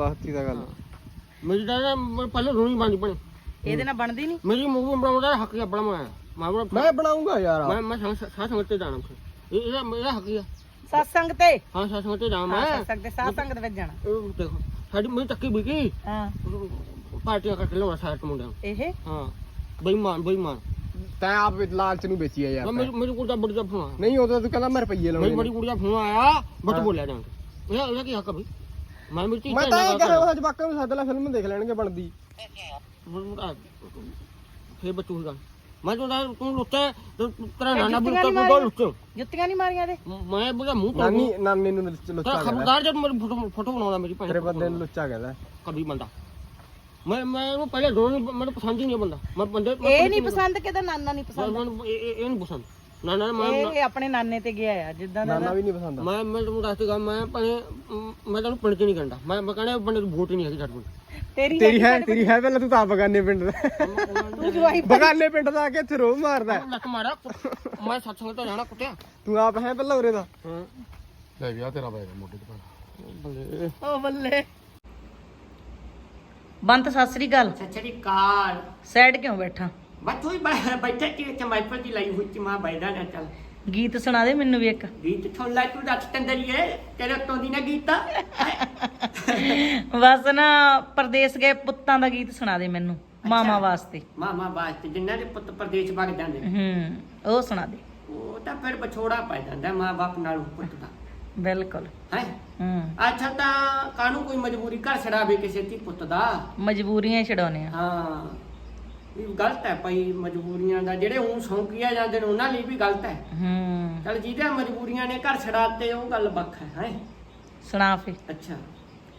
ਬਾਤੀ ਦਾ ਗੱਲ। ਮੇਰੀ ਤਾਂ ਨਾ ਮੈਂ ਪਹਿਲੇ ਰੋਣੀ ਬੰਦੀ ਪਣੀ ਇਹਦੇ ਨਾਲ ਬਣਦੀ ਨਹੀਂ? ਮੇਰੀ ਮੂਵੀ ਬਣਾਉਣ ਦਾ ਹੱਕ ਹੀ ਆਪਣਾ ਮੈਂ। ਮੈਂ ਬਣਾ- ਮੈਂ ਬਣਾਉਂਗਾ ਯਾਰ। ਮੈਂ ਮੈਂ ਸਾਹ ਸਾਹ ਸੰਗਤ ਤੇ ਜਾਣਾ ਫਿਰ ਇਹ ਇਹਦਾ ਮੇਰਾ ਹੱਕ ਹੀ ਆ। ਸਤਸੰਗ ਤੇ? ਹਾਂ ਸਾਹ ਸੰਗਤ ਤੇ ਜਾਣਾ ਹਾਂ ਮੈਂ। ਸਤਸੰਗ ਤੇ ਸਾਧ ਸੰਗਤ ਵਿੱਚ ਜਾਣਾ। ਇਹ ਦੇਖੋ ਸਾਡੀ ਮੇਰੀ ਚੱਕੀ ਵਿਕੀ ਹਾਂ। ਪਾਰਟੀਆਂ ਕਰਕੇ ਲਾਉਣਾ ਸਾਈਡ ਮੁੰਡਿਆਂ ਨੂੰ। ਇਹ? ਹਾਂ। ਬੇਈਮਾਨ ਬੇਈਮਾਨ। ਤੈਂ ਆਪ ਲਾਲਚ ਨੂੰ ਵੇਚੀ ਆ ਯਾਰ ਮੈਂ ਮੇਰੀ ਮੇਰੀ ਕੁੜੀ ਦਾ ਬੜੀ ਦਾ ਫੋਨ ਆਇਆ। ਨਹੀਂ ਉਦੋਂ ਤੂੰ ਕਹਿੰਦਾ ਮੈਂ ਰੁਪਈਏ ਲਾਉਣੇ ਮੇਰੀ ਨੇ। ਬੜੀ ਕੁੜੀ ਦਾ ਫੋਨ ਆਇਆ। ਬਟ। ਬੋਲਿਆ ਜਾਣ ਇਹਦਾ ਇਹਦਾ ਕੀ ਹੱਕ ਆ ਬਈ? ਮੈਂ ਮੇਰੀ ਚੀਜ਼ ਮੈਂ ਤਾਂ ਇਹ ਕਰਾਂ ਉਹ ਜਵਾਕਾਂ ਨੂੰ ਸੱਦ ਲੈ ਫਿਲਮ ਦੇਖ ਲੈਣਗੇ ਬਣਦੀ। ਫੇਰ ਬੱਚੂ ਹੀ ਗੱਲ। ਮੈਂ ਤਾਂ ਤੂੰ ਲੁੱਟੇ ਤੇਰਾ ਨਾਨਾ ਬੁੱਤਾ ਨੀ ਤੂੰ ਦੋ? ਲੁੱਟੇ ਜੁੱਤੀਆਂ ਨਹੀਂ ਮਾਰੀਆਂ ਇਹਦੇ? ਮੈਂ ਬੁਲਾ ਮੂੰਹ ਤੋਂ ਨਾਨੀ ਨਾਨੀ ਨੂੰ ਲੁੱਚਾ ਕਹਿੰਦਾ ਖਬਰਦਾਰ ਜਦ ਮੇਰੀ ਫੋਟੋ ਫੋਟੋ ਬਣਾਉਣਾ ਮੇਰੀ ਭੈਣ ਤੇਰੇ ਬੰਦੇ ਨੂੰ ਲੁੱਚਾ ਕਹਿੰਦਾ ਕਦੀ ਬੰਦਾ। ਮੈਂ ਮੈਂ ਉਹਨੂੰ ਪਹਿਲੇ ਦੋਨੋਂ ਮੈਨੂੰ ਪਸੰਦ ਹੀ ਨਹੀਂ ਬੰਦਾ। ਮੈਂ ਬੰਦੇ ਇਹ ਨਹੀਂ ਪਸੰਦ ਕਿਤੇ ਨਾਨਾ ਨਹੀਂ ਪਸੰਦ? ਇਹ- ਇਹ ਨਹੀਂ ਪਸੰਦ। ਨਾ ਨਾ ਮੈਂ ਇਹ ਆਪਣੇ ਨਾਨੇ ਤੇ ਗਿਆ ਆ ਜਿੱਦਾਂ ਦਾ ਨਾਨਾ ਵੀ ਨਹੀਂ ਪਸੰਦ ਮੈਂ ਮੈਂ ਤੁਹਾਨੂੰ ਦੱਸ ਦੇਗਾ ਮੈਂ ਭਾਵੇਂ ਅਮ, ਮੈਂ ਤੁਹਾਨੂੰ ਪਿੰਡ ਚ ਨਹੀਂ ਕਹਿੰਦਾ। ਮੈਂ ਮੈਂ ਕਹਿੰਦਾ ਬੰਦੇ ਨੂੰ ਵੋਟ ਹੀ ਨਹੀਂ ਹੈਗੀ ਸਾਡੇ ਕੋਲ। ਤੇਰੀ ਤੇਰੀ ਹੈ ਤੇਰੀ ਹੈ ਪਹਿਲਾਂ ਤੂੰ ਤਾਂ ਬਗਾਨੇ ਪਿੰਡ ਦਾ। ਤੂੰ ਜਵਾਈ ਬਗਾਨੇ ਪਿੰਡ ਦਾ ਆ ਕੇ ਇੱਥੇ ਰੋਹ ਮਾਰਦਾ। ਹੈ। ਲੱਕ ਮਾਰਾ ਮੈਂ ਸੱਤ ਤੋਂ ਜਾਣਾ ਕੁੱਟਿਆ। ਤੂੰ ਆਪ ਹੈ ਪਹਿਲਾਂ ਉਰੇ ਦਾ। ਹਾਂ। ਲੈ ਗਿਆ ਤੇਰਾ ਬੈਗ ਮੋਢੇ ਤੇ ਪਾ ਬੱਲੇ। ਓ ਬੱਲੇ। ਬੰਤ ਸਤਿ ਸ੍ਰੀ ਅਕਾਲ। ਸੱਚੀ ਕਾਰ ਸਾਈਡ ਕਿਉਂ ਬੈਠਾ? ਬਸ ਤੂੰ ਹੀ ਬੈ- ਬੈਠਾ ਕਿ ਤੇ ਮਾਈਪਰ ਦੀ ਲਾਈ ਹੋਈ ਚ ਮਾਂ ਬੈਠਾ ਨਾ ਚੱਲ। ਗੀਤ ਸੁਣਾ ਦੇ ਮੈਨੂੰ ਵੀ ਇੱਕ। ਗੀਤ ਛੋੜ ਲੈ ਤੂੰ ਦੱਸ ਤੰਦਰੀਏ ਤੇਰੇ ਤੋਂ ਦੀ ਨਾ ਗੀਤਾ। ਬਸ ਨਾ ਪਰਦੇਸ ਗਏ ਪੁੱਤਾਂ ਦਾ ਗੀਤ ਸੁਣਾ ਦੇ ਮੈਨੂੰ ਮਾਮਾ ਵਾਸਤੇ। ਮਾਮਾ ਬਾਤ ਜਿੰਨਾਂ ਦੇ ਪੁੱਤ ਪ੍ਰਦੇਸ਼ ਵਗ ਜਾਂਦੇ। ਨੇ, ਹੂੰ ਉਹ ਸੁਣਾ ਦੇ। ਉਹ ਤਾਂ ਫਿਰ ਵਿਛੋੜਾ ਪੈ ਜਾਂਦਾ ਮਾਂ ਬਾਪ ਨਾਲ ਪੁੱਤ ਦਾ। ਬਿਲਕੁਲ। ਹੈ? ਹੂੰ। ਅੱਛਾ ਤਾਂ ਕਾਨੂੰ ਕੋਈ ਮਜਬੂਰੀ ਘਰ ਛੜਾਵੇ ਕਿਸੇ ਦੀ ਪੁੱਤ ਦਾ? ਮਜਬੂਰੀਆਂ ਛਡਾਉਣੇ ਆ। ਹਾਂ। ਇਹ ਗਲਤ ਹੈ ਭਾਈ ਮਜਬੂਰੀਆਂ ਦਾ ਜਿਹੜੇ ਉਹ ਸੌਂਕੀਆਂ ਜਾਂਦੇ ਨੇ ਉਹਨਾਂ ਲਈ ਵੀ ਗਲਤ ਹੈ। ਹੂੰ। ਚਲ ਜਿਹਦੇ ਮਜਬੂਰੀਆਂ ਨੇ ਘਰ ਛੜਾਤੇ ਉਹ ਗੱਲ ਵੱਖ ਹੈ ਹੈ? ਸੁਣਾ ਫੇ ਅੱਛਾ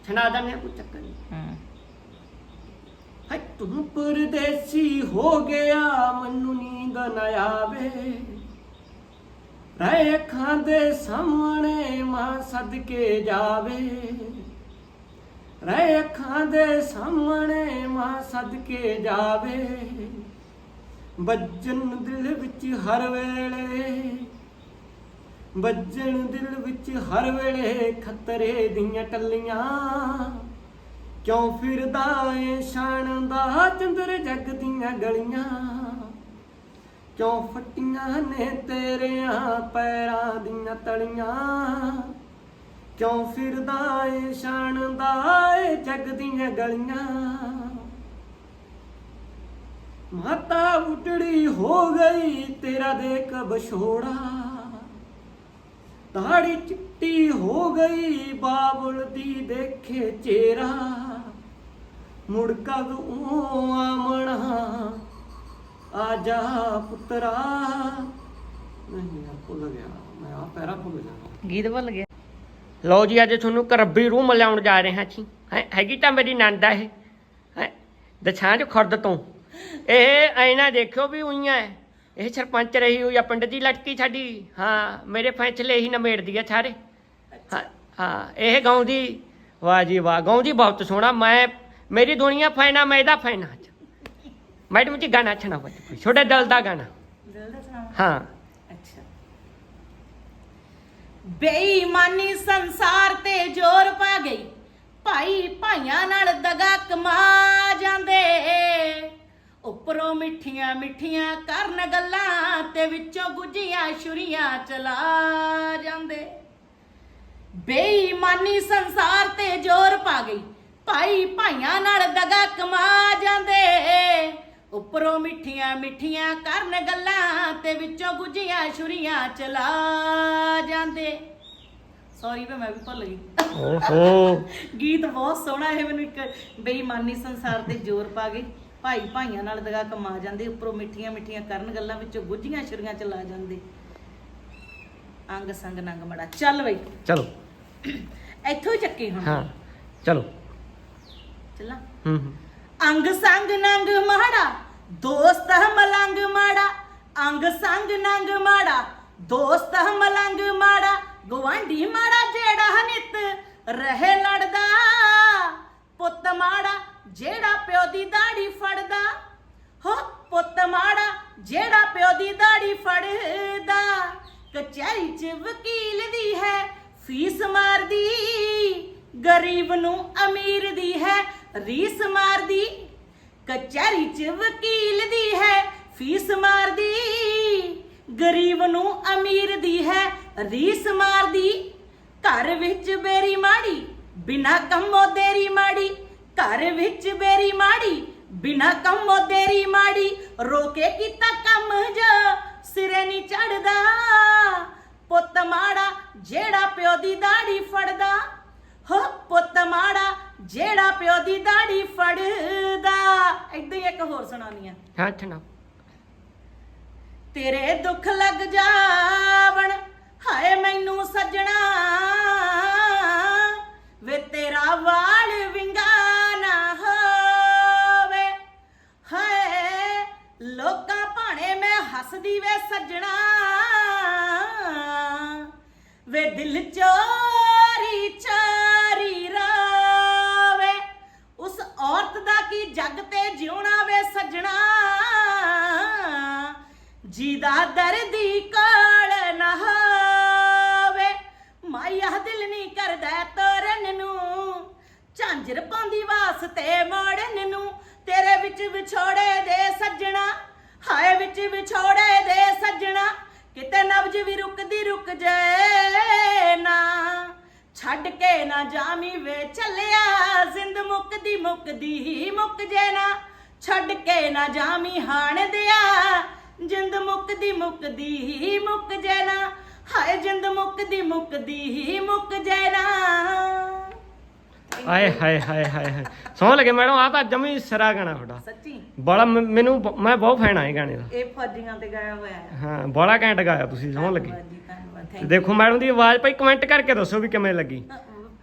ਛੜਾ ਦਿੰਦੇ ਹਾਂ, ਕੋਈ ਚੱਕਰ ਨਹੀਂ। ਹੂੰ। ਹੈ ਤੂੰ ਪਰਦੇਸੀ ਹੋ ਗਿਆ ਮੈਨੂੰ ਨੀਂਦ ਨਾ ਆਵੇ। ਰਹਿ ਅੱਖਾਂ ਦੇ ਸਾਹਮਣੇ ਮਾਂ ਸਦਕੇ ਜਾਵੇ। ਰਹਿ ਅੱਖਾਂ ਦੇ ਸਾਹਮਣੇ ਮਾਂ ਸਦਕੇ ਜਾਵੇ। ਵੱਜਣ ਦਿਲ ਵਿੱਚ ਹਰ ਵੇਲੇ ਵੱਜਣ ਦਿਲ ਵਿੱਚ ਹਰ ਵੇਲੇ ਖਤਰੇ ਦੀਆਂ ਟੱਲੀਆਂ। ਕਿਉਂ ਫਿਰਦਾ ਏ ਸ਼ਾਨ ਦਾ ਚੰਦਰ ਜੱਗ ਦੀਆਂ ਗਲੀਆਂ? ਕਿਉਂ ਫੱਟੀਆਂ ਨੇ ਤੇਰਿਆਂ ਪੈਰਾਂ ਦੀਆਂ ਤਲੀਆਂ? ਕਿਉਂ ਫਿਰਦਾ ਏ ਸ਼ਾਨ ਏ ਜੱਗ ਦੀਆਂ ਗਲੀਆਂ? ਮਾਤਾ ਉਟੜੀ ਹੋ ਗਈ ਤੇਰਾ ਦੇਖ ਬਛੋੜਾ ਦਾੜੀ ਚਿੱਟੀ ਹੋ ਗਈ ਬਾਬਲ ਦੀ ਦੇਖੇ ਚਿਹਰਾ ਮੁੜ ਕਦੋਂ ਆਮਣਾ ਆ ਜਾ ਪੁੱਤਰਾ। ਨਹੀਂ ਯਾਰ ਭੁੱਲ ਗਿਆ। ਮੈਂ ਆ ਪੈਰਾ ਭੁੱਲ ਗਿਆ। ਗੀਤ ਭੁੱਲ ਗਿਆ। ਲਓ ਜੀ ਅੱਜ ਤੁਹਾਨੂੰ ਕਰੱਬੀ ਰੂਹ ਮਿਲਾਉਣ ਜਾ ਰਹੇ ਹਾਂ ਜੀ। ਹੈਂ, ਹੈਗੀ ਤਾਂ ਮੇਰੀ ਨੰਦ ਆ ਇਹ। ਹੈ ਦਛਾਂਜ ਖੁਰਦ ਤੋਂ। ਇਹ ਐਨਾ ਦੇਖਿਓ ਵੀ ਉਈਆਂ ਹੈ ਇਹ ਸਰਪੰਚ ਰਹੀ ਹੋਈ ਆ ਪਿੰਡ ਦੀ ਲਟਕੀ ਸਾਡੀ। ਹਾਂ ਮੇਰੇ ਫੈਸਲੇ ਹੀ ਨਮੇੜਦੀ ਆ ਸਾਰੇ। ਹਾਂ ਹਾਂ ਇਹ ਗਾਉਂਦੀ ਵਾਹ ਜੀ ਵਾਹ ਗਾਉਂਦੀ ਬਹੁਤ ਸੋਹਣਾ। ਮੈਂ ਮੇਰੀ ਦੁਨੀਆ ਫੈਨਾ ਮੈਂ ਇਹਦਾ ਫੈਨਾ ਮੈਡਮ ਜੀ ਗਾਣਾ ਛਣਾ ਕੋਈ। ਛੋਟੇ ਦਿਲ ਦਾ ਗਾਣਾ। ਹਾਂ ਅੱਛਾ ਬੇਈਮਾਨੀ ਸੰਸਾਰ ਤੇ ਜ਼ੋਰ ਪਾ ਗਈ। ਭਾਈ ਭਾਈਆਂ ਨਾਲ ਦਗਾ ਕਮਾ ਜਾਂਦੇ। ਉੱਪਰੋਂ ਮਿੱਠੀਆਂ ਮਿੱਠੀਆਂ ਕਰਨ ਗੱਲਾਂ ਤੇ ਵਿੱਚੋਂ ਗੁੱਜੀਆਂ ਛੁਰੀਆਂ ਚਲਾ ਜਾਂਦੇ। ਬੇਈਮਾਨੀ ਸੰਸਾਰ ਤੇ ਜ਼ੋਰ ਪਾ ਗਈ। ਭਾਈ ਭਾਈਆਂ ਨਾਲ ਦਗਾ ਕਮਾ ਜਾਂਦੇ। ਉੱਪਰੋਂ ਮਿੱਠੀਆਂ ਮਿੱਠੀਆਂ ਕਰਨ ਗੱਲਾਂ ਤੇ ਵਿੱਚੋਂ ਗੁੱਜੀਆਂ ਛੁਰੀਆਂ ਚਲਾ ਜਾਂਦੇ। ਸੌਰੀ ਮੈਂ ਵੀ ਭੁੱਲ ਗਈ। ਓਹੋ। ਗੀਤ ਬਹੁਤ ਸੋਹਣਾ ਹੈ ਮੈਨੂੰ ਇੱਕ ਬੇਈਮਾਨੀ ਸੰਸਾਰ ਤੇ ਜ਼ੋਰ ਪਾ ਗਈ। ਭਾਈ ਭਾਈਆਂ ਨਾਲ ਦਗਾ ਕਮਾ ਜਾਂਦੇ ਉੱਪਰੋਂ ਮਿੱਠੀਆਂ ਮਿੱਠੀਆਂ ਕਰਨ ਗੱਲਾਂ ਵਿੱਚੋਂ ਗੁੱਝੀਆਂ ਛੁਰੀਆਂ ਚਲਾ ਜਾਂਦੇ। ਅੰਗ ਸੰਗ ਨੰਗ ਮੜਾ। ਚੱਲ ਬਈ। ਚਲੋ। ਇੱਥੋਂ ਹੀ ਚੱਕੇ ਹੁਣ। ਹਾਂ ਚਲੋ। ਚੱਲਾਂ। ਹੂੰ ਹੂੰ। ਅੰਗ ਸੰਗ ਨੰਗ ਮਾੜਾ ਦੋਸਤ ਮਲੰਗ ਮਾੜਾ। ਅੰਗ ਸੰਗ ਨੰਗ ਮਾੜਾ ਦੋਸਤ ਮਲੰਗ ਮਾੜਾ ਗਵਾਂਢੀ ਮਾੜਾ ਜਿਹੜਾ ਨਿਤ ਰਹੇ ਲੜਦਾ। ਪੁੱਤ ਮਾੜਾ ਜਿਹੜਾ ਪਿਓ ਦੀ ਦਾੜੀ ਫੜਦਾ। ਹੋ, ਪੁੱਤ ਮਾੜਾ ਜਿਹੜਾ ਪਿਓ ਦੀ ਦਾੜੀ ਫੜਦਾ। ਕਚਹਿਰੀ 'ਚ ਵਕੀਲ ਦੀ ਹੈ, ਫੀਸ ਮਾਰਦੀ। ਗਰੀਬ ਨੂੰ ਅਮੀਰ ਦੀ ਹੈ, ਰੀਸ ਮਾਰਦੀ। ਕਚਹਿਰੀ 'ਚ ਵਕੀਲ ਦੀ ਹੈ, ਫੀਸ ਮਾਰਦੀ। ਗਰੀਬ ਨੂੰ ਅਮੀਰ ਦੀ ਹੈ ਰੀਸ ਮਾਰਦੀ ਘਰ ਵਿੱਚ ਬੇਰੀ ਮਾੜੀ ਬਿਨਾ ਕੰਮੋਂ ਦੇਰੀ ਮਾੜੀ ਘਰ ਵਿੱਚ ਬੇਰੀ ਮਾੜੀ ਬਿਨਾ ਕੰਮੋਂ ਦੇਰੀ ਮਾੜੀ ਰੋਕੇ ਕੀਤਾ ਕੰਮ ਜੋ ਸਿਰੇ ਨਹੀਂ ਚੜਦਾ। ਪੁੱਤ ਮਾੜਾ ਜਿਹੜਾ ਪਿਓ ਦੀ ਦਾੜੀ ਫੜਦਾ ਹੋ ਪੁੱਤ ਮਾੜਾ ਜਿਹੜਾ ਪਿਓ ਦੀ ਦਾੜੀ ਫੜਦਾ। ਏਦਾਂ ਹੀ ਇੱਕ ਹੋਰ ਸੁਣਾਉਣੀ ਆ ਹਾਂ ਛਣਾ ਤੇਰੇ ਦੁੱਖ ਲੱਗ ਜਾਵਣ ਜਿਹਦਾ ਦਰਦੀ ਕੋਲ ਨਾ ਹੋਵੇ। ਮਾਇਆ ਦਿਲ ਨਹੀਂ ਕਰਦਾ ਤੋਰਨ ਨੂੰ। ਝਾਂਜਰ ਪਾਉਂਦੀ ਵਾਸਤੇ ਮੋੜਨ ਨੂੰ। ਤੇਰੇ ਵਿੱਚ ਵਿਛੋੜੇ ਦੇ ਸੱਜਣਾ, ਹਾਏ ਵਿੱਚ ਵਿਛੋੜੇ ਦੇ ਸੱਜਣਾ। ਕਿਤੇ ਨਬਜ ਵੀ ਰੁਕਦੀ ਰੁਕ ਜਾਏ ਨਾ। ਛੱਡ ਕੇ ਨਾ ਜਾਮੀ ਵੇ ਚੱਲਿਆ, ਜ਼ਿੰਦ ਮੁੱਕਦੀ ਮੁੱਕਦੀ ਹੀ ਮੁੱਕ ਜੇ ਨਾ। ਛੱਡ ਕੇ ਨਾ ਜਾਮੀ ਹਾਣ ਦਿਆ ਜਿੰਦ ਮੁੱਕਦੀ ਮੁੱਕਦੀ ਮੁੱਕ ਜੇ ਨਾ ਹਾਏ ਜਿੰਦ ਮੁੱਕਦੀ ਮੁੱਕਦੀ ਮੁੱਕ ਜੇ ਨਾ ਆਏ ਹਾਏ ਹਾਏ ਹਾਏ ਹਾਏ ਸੌਂ ਲੱਗੇ ਮੈਡਮ ਆ ਤਾਂ ਜਮੀ ਸਿਰਾ ਗਾਣਾ ਤੁਹਾਡਾ। ਸੱਚੀ? ਬੜਾ ਮ- ਮੈਨੂੰ ਬ- ਮੈਂ ਬਹੁਤ ਫੈਨ ਆ ਇਹ ਗਾਣੇ ਦਾ। ਇਹ ਫੌਜੀਆਂ ਤੇ ਗਾਇਆ ਹੋਇਆ ਹੈ। ਹਾਂ ਬੜਾ ਘੈਂਟ ਗਾਇਆ ਤੁਸੀਂ ਸੌਂ ਲੱਗੇ। ਧੰਨਵਾਦ ਜੀ, ਧੰਨਵਾਦ ਤੇ ਥੈਂਕ ਦੇਖੋ ਮੈਡਮ ਦੀ ਆਵਾਜ਼ ਭਾਈ ਕਮੈਂਟ ਕਰਕੇ ਦੱਸੋ ਵੀ ਕਿਵੇਂ ਲੱਗੀ।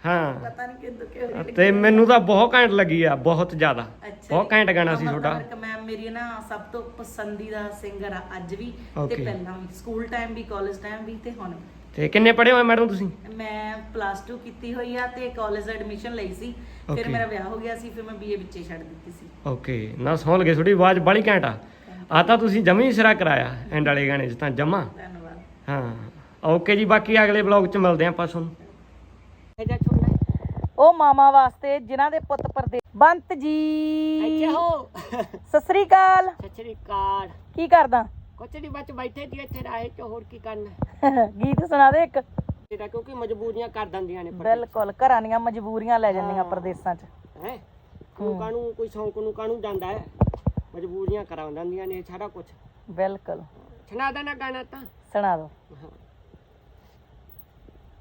ਹਾਂ। ਪਤਾ ਨਹੀਂ ਕਿਦੋਂ ਕਿਹੋ ਜਿਹੀ ਤੇ ਮੈਨੂੰ ਤਾਂ ਬਹੁਤ ਘੈਂਟ ਲੱਗੀ ਆ ਬਹੁਤ ਜ਼ਿਆਦਾ। ਬਹੁਤ। ਘੈਂਟ ਗਾਣਾ ਸੀ ਤੁਹਾਡਾ। ਵਰਕ ਮੈਮ ਮੇਰੀ ਨਾ ਸਭ ਤੋਂ ਪਸੰਦੀਦਾ ਸਿੰਗਰ ਆ ਅੱਜ ਵੀ ਤੇ Okay. ਪਹਿਲਾਂ ਵੀ। ਸਕੂਲ ਟਾਈਮ ਵੀ ਕਾਲਜ ਟਾਈਮ ਵੀ ਤੇ ਹੁਣ ਵੀ। ਤੇ ਕਿੰਨੇ ਪੜ੍ਹੇ ਹੋਏ ਮੈਡਮ ਤੁਸੀਂ? ਮੈਂ ਪਲੱਸ 2 ਕੀਤੀ ਹੋਈ ਆ ਤੇ ਕਾਲਜ ਐਡਮਿਸ਼ਨ ਲਈ ਸੀ। ਫਿਰ Okay. ਮੇਰਾ ਵਿਆਹ ਹੋ ਗਿਆ ਸੀ ਫਿਰ ਮੈਂ ਬੀਏ ਵਿੱਚੇ ਛੱਡ ਦਿੱਤੀ ਸੀ। ਓਕੇ ਨਾ ਸੌਂ ਲੱਗੇ ਤੁਹਾਡੀ ਆਵਾਜ਼ ਬੜੀ ਘੈਂਟ ਆ। ਆ ਤਾਂ ਤੁਸੀਂ ਜਮੀ ਸਿਰਾ ਕਰਾਇਆ ਐਂਡ ਵਾਲੇ ਗਾਣੇ 'ਚ ਤਾਂ ਜਮਾ। ਧੰਨਵਾਦ। ਹਾਂ। ਓਕੇ ਜੀ ਬਾਕੀ ਅਗਲੇ ਵਲੌਗ 'ਚ ਮਿਲਦੇ ਆਪਾਂ ਤੁਹਾਨੂੰ। ਉਹ ਮਾਮਾ ਵਾਸਤੇ ਜਿਨ੍ਹਾਂ ਦੇ ਪੁੱਤ ਪਰਦੇ ਬੰਤ ਜੀ। ਹੋ ਸਤਿ ਸ੍ਰੀ ਅਕਾਲ। ਸਤਿ ਸ਼੍ਰੀ ਅਕਾਲ। ਕੀ ਕਰਦਾ? ਕੁਛ ਨਹੀਂ ਬੱਚ ਬੈਠੇ ਜੀ ਇੱਥੇ ਰਾਹੇ 'ਚ ਹੋਰ ਕੀ ਕਰਨਾ? ਗੀਤ ਸੁਣਾ ਦੇ ਇੱਕ। ਇਹਦਾ ਕਿਉਂਕਿ ਮਜਬੂਰੀਆਂ ਕਰ ਦਿੰਦੀਆਂ ਨੇ ਬਿਲਕੁਲ ਘਰਾਂ ਦੀਆਂ ਮਜਬੂਰੀਆਂ ਲੈ ਜਾਂਦੀਆਂ ਪ੍ਰਦੇਸਾਂ 'ਚ। ਹੈ? ਕੋਈ ਕਾਨੂੰ ਕੋਈ ਸ਼ੌਂਕ ਨੂੰ ਕਾਨੂੰ ਜਾਂਦਾ ਹੈ? ਮਜਬੂਰੀਆਂ ਕਰਾ ਦਿੰਦੀਆਂ ਨੇ ਸਾਰਾ ਕੁਝ ਬਿਲਕੁਲ। ਸੁਣਾ ਦੇਣਾ ਗਾਣਾ ਤਾਂ। ਸੁਣਾ ਦੋ।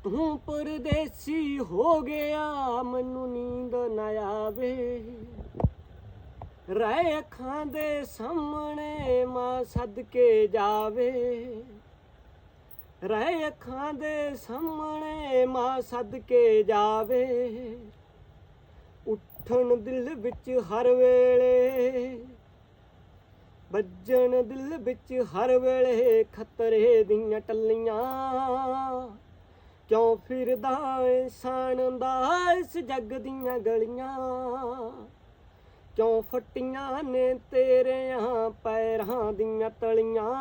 ਤੂੰ ਪਰਦੇਸੀ ਹੋ ਗਿਆ, ਮੈਨੂੰ ਨੀਂਦ ਨਾ ਆਵੇ। ਰਹਿ ਅੱਖਾਂ ਦੇ ਸਾਹਮਣੇ ਮਾਂ ਸਦਕੇ ਜਾਵੇ। ਰਹਿ ਅੱਖਾਂ ਦੇ ਸਾਹਮਣੇ ਮਾਂ ਸਦਕੇ ਜਾਵੇ। ਉੱਠਣ ਦਿਲ ਵਿੱਚ ਹਰ ਵੇਲੇ, ਵੱਜਣ ਦਿਲ ਵਿੱਚ ਹਰ ਵੇਲੇ ਖਤਰੇ ਦੀਆਂ ਟੱਲੀਆਂ। ਕਿਉਂ ਫਿਰਦਾ ਇਨਸਾਨ ਦਾ ਇਸ ਜੱਗ ਦੀਆਂ ਗਲੀਆਂ? ਕਿਉਂ ਫੱਟੀਆਂ ਨੇ ਤੇਰਿਆਂ ਪੈਰਾਂ ਦੀਆਂ ਤਲੀਆਂ?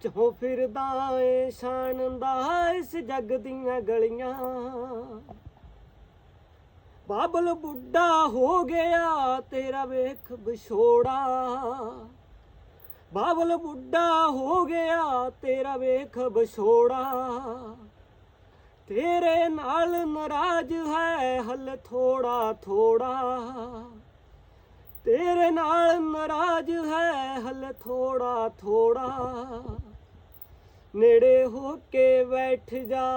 ਕਿਉਂ ਫਿਰਦਾ ਇਨਸਾਨ ਦਾ ਇਸ ਜੱਗ ਦੀਆਂ ਗਲੀਆਂ? ਬਾਬਲ ਬੁੱਢਾ ਹੋ ਗਿਆ ਤੇਰਾ ਵੇਖ ਵਿਛੋੜਾ। ਬਾਬਲ ਬੁੱਢਾ ਹੋ ਗਿਆ ਤੇਰਾ ਵੇਖ ਬਛੋੜਾ ਤੇਰੇ ਨਾਲ ਨਰਾਜ਼ ਹੈ ਹਲ ਥੋੜਾ ਥੋੜਾ। ਤੇਰੇ ਨਾਲ ਨਰਾਜ਼ ਹੈ ਹਲ ਥੋੜਾ ਥੋੜਾ। ਨੇੜੇ ਹੋ ਕੇ ਬੈਠ ਜਾ।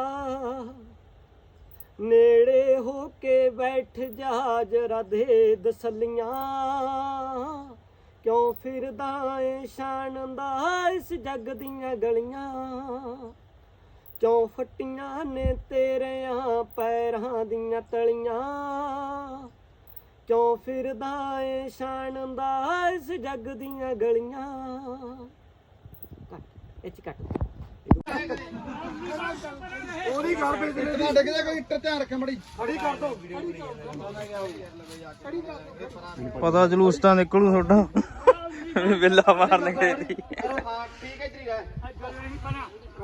ਨੇੜੇ ਹੋ ਕੇ ਬੈਠ ਜਾ ਜਰਾ ਦੇ ਦਸਲੀਆਂ। ਕਿਉਂ ਫਿਰਦਾ ਏ ਸ਼ਾਨ ਦਾ ਇਸ ਜੱਗ ਦੀਆਂ ਗਲੀਆਂ? ਕਿਉਂ ਫੱਟੀਆਂ ਨੇ ਤੇਰਿਆਂ ਪੈਰਾਂ ਦੀਆਂ ਤਲੀਆਂ? ਕਿਉਂ ਫਿਰਦਾ ਏ ਸ਼ਾਨ ਦਾ ਇਸ ਜੱਗ ਦੀਆਂ ਗਲੀਆਂ? ਕੱਟ, ਇਹ ਕੱਟ। ਉਹਦੀ ਗੱਲ ਵਿੱਚ ਨਾ ਡਿੱਗਦਾ ਕੋਈ ਇੱਟ ਧਿਆਨ ਰੱਖੇ ਮੜੀ। ਖੜੀ ਕਰ ਦੋ। ਪਤਾ ਜਲੂਸ ਤਾਂ ਨਿਕਲੂ ਤੁਹਾਡਾ। ਹਾਂ ਠੀਕ ਹੈ ਜੀ।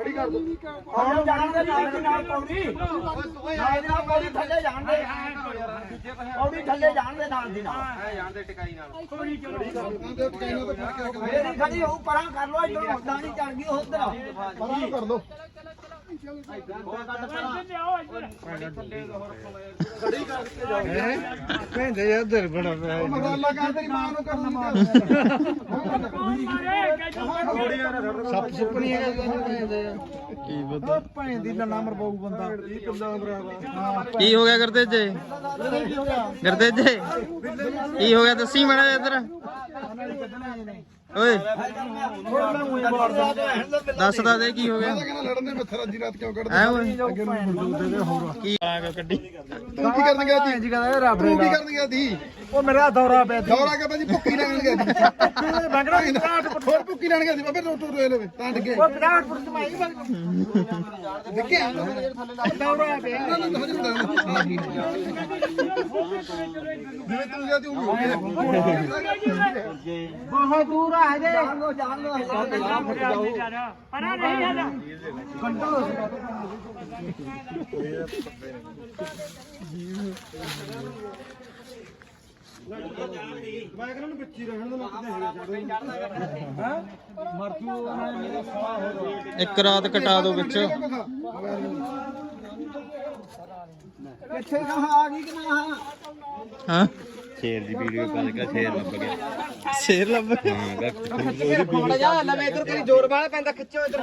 ਖੜੀ ਕਰ ਦੋ। ਹੁਣ ਜਾਣ ਦੇ ਨਾਲ ਦੀ ਨਾਲ ਪੌੜੀ ਨਾਲ ਦੀ ਨਾਲ ਪੌੜੀ ਥੱਲੇ ਜਾਣ ਦੇ। ਪੌੜੀ ਥੱਲੇ ਜਾਣ ਦੇ ਨਾਲ ਦੀ ਨਾਲ। ਤੇ ਟਿਕਾਈਆਂ ਤੋਂ ਫੜ ਕੇ ਮੇਰੀ ਖੜੀ ਹੋਊ ਪਰਾਂ ਕਰ ਲੋ ਇੱਧਰ ਹੁੰਦਾ ਨਹੀਂ ਚੜ ਗਈ ਉਧਰ। ਪਰਾਂ ਕਰ ਦੋ ਭੇਂਦੇ ਇੱਧਰ ਬੜਾ ਪਿਆ ਉਹ ਮਸਾਲਾ ਮਾਂ ਨੂੰ ਕਰਨਾ ਸੱਪ ਸੁੱਪ ਨਹੀਂ ਹੈਗਾ ਕੀ ਪਤਾ ਭੈਣ ਦੀ ਨਾ ਨੰਬਰ ਬੰਦਾ ਕੀ ਹੋ ਗਿਆ ਕਰਦੇ ਜੇ ਕਰਦੇ ਜੇ ਕੀ ਹੋ ਗਿਆ? ਦੱਸੀ ਮੜਾ ਇੱਧਰ। ਓਏ। ਦੱਸ ਤਾਂ ਦੇ ਕੀ ਹੋ ਗਿਆ? ਕਹਿੰਦਾ ਲੜਨ ਦੇ ਮੱਥਾ ਰਾਜੀ ਰਾਤ ਕਿਉਂ ਕੱਢਦੇ ਐ ਓਏ ਕੀ ਆ। ਕੇ? ਕੱਢੀ ਤੂੰ ਕੀ ਕਰਨ ਗਿਆ ਸੀ? ਤੂੰ ਕੀ ਕਰਨ ਗਿਆ ਸੀ? ਉਹ ਮੇਰਾ ਦੌਰਾ ਪਿਆ ਦੌਰਾ ਕੇ ਭਾਜੀ ਭੁੱਕੀ ਲੈਣ ਗਿਆ ਸੀ। ਬੰਗੜਾ ਹੋਰ ਭੁੱਕੀ ਲੈਣ ਗਿਆ ਸੀ। ਬਾਬੇ ਰੋਟੂ ਰੋਏ ਲਵੇ ਤਾਂ ਡਿੱਗੇ ਉਹ ਵਿਰਾਟਪੁਰ ਚ ਮਾਈ ਦੇਖਿਆ ਦੌਰਾ ਪਿਆ। ਜਿਵੇਂ ਤੂੰ ਗਿਆ ਸੀ ਉਹ ਗਿਆ। ਬਹੁਤ ਦੂਰ ਆ। ਜੇ ਜਾਣ ਲੋ ਜਾਣ ਲੋ ਪਰਾਂ ਨਹੀਂ ਜਾਂਦਾ। ਇੱਕ ਰਾਤ ਕਟਾ ਦੋ ਵਿੱਚ। ਕਿੱਥੇ ਕਹਾ ਆ ਗਈ ਕਿ ਨਾ ਹਾਂ? ਸ਼ੇਰ ਦੀ ਵੀਡੀਓ ਕਾਲ ਕਰ ਸ਼ੇਰ ਲੱਭ ਗਿਆ। ਸ਼ੇਰ ਲੱਭ ਗਿਆ। ਹਾਂ ਫੋਨ ਜਾ ਲਵੇ ਇਧਰ ਕਰੀ ਜ਼ੋਰ ਬਾਹਲਾ ਪੈਂਦਾ ਖਿੱਚੋ ਇਧਰ।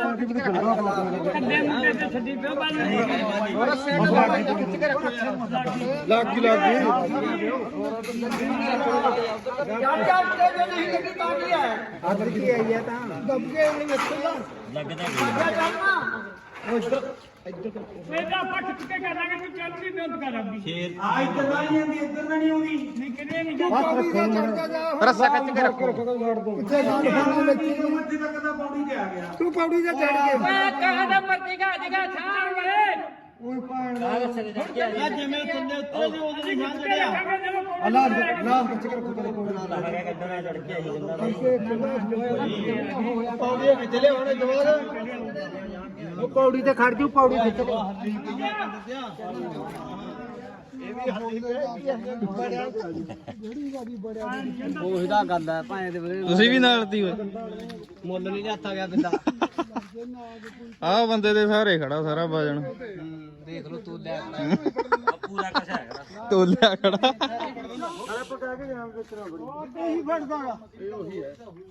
ਲੱਗ ਗਈ ਲੱਗ ਗਈ। ਚੱਲ ਚੱਲ ਤੇ ਨਹੀਂ ਲੱਗੀ ਤਾਂ ਕੀ ਹੈ? ਆ ਕੀ ਆਈ ਹੈ ਤਾਂ? ਦੱਬ ਕੇ ਨਹੀਂ ਵੇਖੋ ਲੱਗਦਾ ਚੱਲਣਾ ਮੇਰਾ ਪੱਟ ਚੁੱਕੇ ਕਰਾਂਗੇ ਤੂੰ ਚੱਲ ਵੀ ਬੰਦ ਕਰ ਆਪਣੀ ਆ ਇੱਧਰ ਨਾ ਨਹੀਂ ਆਉਂਦੀ ਇੱਧਰ ਨਾ ਨਹੀਂ ਆਉਂਦੀ ਨਹੀਂ ਕਿਤੇ ਨਹੀਂ ਰੱਸਾ ਕੱਚ ਕੇ ਰੱਖੋ ਤੂੰ ਪੌੜੀ ਤੇ ਚੜ ਗਿਆ ਮੈਂ ਕਹਦਾ ਮਰਦੀ ਗਾ ਜਗਾ ਛਾਣ ਵੇ ਜਿਵੇਂ ਥੱਲੇ ਉੱਤੇ ਦੀ ਉਹਦੀ ਨਹੀਂ ਚੜਿਆ ਅੱਲਾ ਨਾ ਕੱਚ ਕੇ ਰੱਖੋ ਤੇਰੇ ਕੋਲ ਪੌੜੀ ਖਿੱਚ ਲਿਆ ਹੁਣ ਜਵਾਰ ਉਹ ਪੌੜੀ ਤੇ ਖੜ ਜੂ ਪੌੜੀ ਖਿੱਚ ਉਹੀ ਦਾ ਗੱਲ ਹੈ ਭਾਵੇਂ ਦੇ ਵੀਰੇ ਤੁਸੀਂ ਵੀ ਨਾਲ ਤੀ ਓਏ ਮੁੱਲ ਨਹੀਂ ਹੱਥ ਗਿਆ ਬਿੰਦਾ। ਆਹ ਬੰਦੇ ਦੇ ਸਾਰੇ ਖੜਾ ਸਾਰਾ ਵਜਨ। ਦੇਖ ਲਓ ਤੂੰ ਲੈ ਤੋਲਿਆ ਖੜਾ।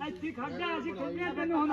ਇੱਥੇ ਖੜਦਾ ਅਸੀਂ ਖੁੱਲੇ ਤੈਨੂੰ ਹੁਣ।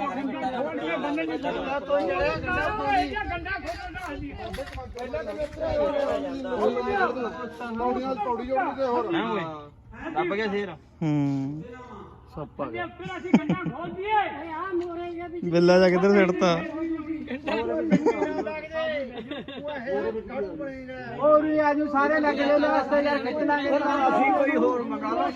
ਪੌੜੀਆਂ ਪੌੜੀ ਜੋੜੀ ਤੇ ਹੋਰ ਲੱਭ ਗਿਆ ਸ਼ੇਰ ਹੂੰ ਫਿਰ ਆ ਮੋਰੇ ਬਿੱਲਾ ਜਾ ਕਿੱਧਰ ਸਿੱਟਤਾ ਹੋਰ ਆਜੂ, ਸਾਰੇ ਲੱਗ ਲੈ ਵਾਸਤੇ ਯਾਰ ਖਿੱਚ ਲਾਂਗੇ ਅਸੀਂ ਕੋਈ ਹੋਰ ਮੰਗਾ ਲਾ